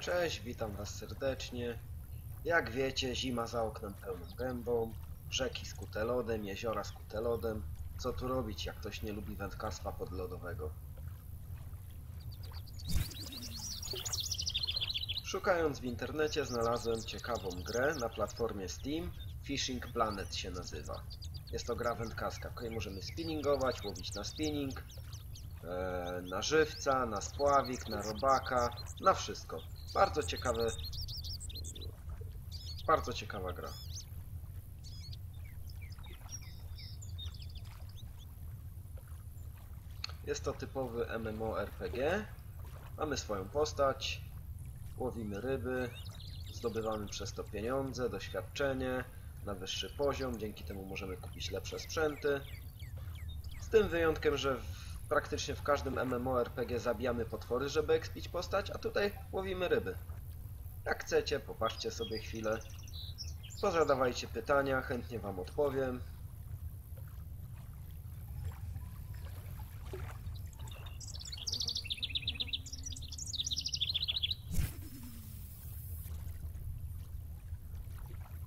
Cześć, witam was serdecznie. Jak wiecie, zima za oknem pełną gębą, rzeki skute lodem, jeziora skute lodem. Co tu robić, jak ktoś nie lubi wędkarstwa podlodowego? Szukając w internecie znalazłem ciekawą grę na platformie Steam. Fishing Planet się nazywa. Jest to gra wędkarska, w której możemy spinningować, łowić na spinning, na żywca, na spławik, na robaka, na wszystko. Bardzo ciekawe. Bardzo ciekawa gra. Jest to typowy MMORPG. Mamy swoją postać, łowimy ryby, zdobywamy przez to pieniądze, doświadczenie na wyższy poziom, dzięki temu możemy kupić lepsze sprzęty. Z tym wyjątkiem, że w, praktycznie w każdym MMORPG zabijamy potwory, żeby ekspić postać, a tutaj łowimy ryby. Jak chcecie, popatrzcie sobie chwilę. Pozadawajcie pytania, chętnie Wam odpowiem.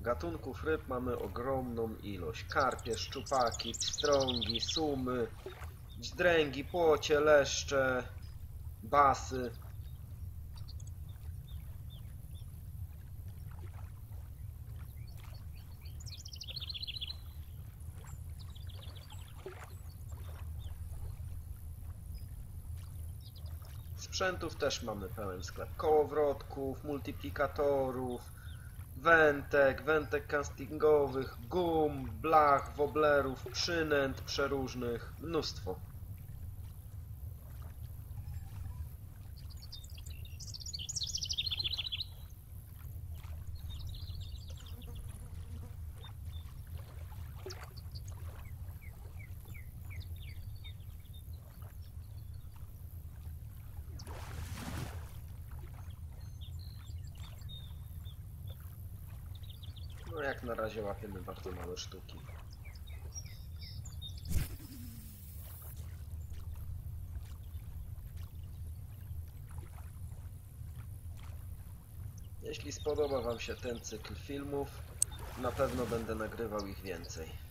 Gatunków ryb mamy ogromną ilość. Karpie, szczupaki, pstrągi, sumy, dźdręgi, płocie, leszcze, basy. Sprzętów też mamy pełen sklep. Kołowrotków, multiplikatorów, wętek, wętek castingowych, gum, blach, woblerów, przynęt przeróżnych, mnóstwo. No jak na razie łapiemy bardzo małe sztuki. Jeśli spodoba Wam się ten cykl filmów, na pewno będę nagrywał ich więcej.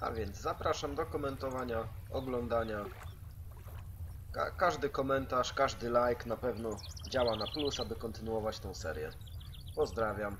A więc zapraszam do komentowania, oglądania. Ka każdy komentarz, każdy like na pewno działa na plus, aby kontynuować tą serię. Pozdrawiam.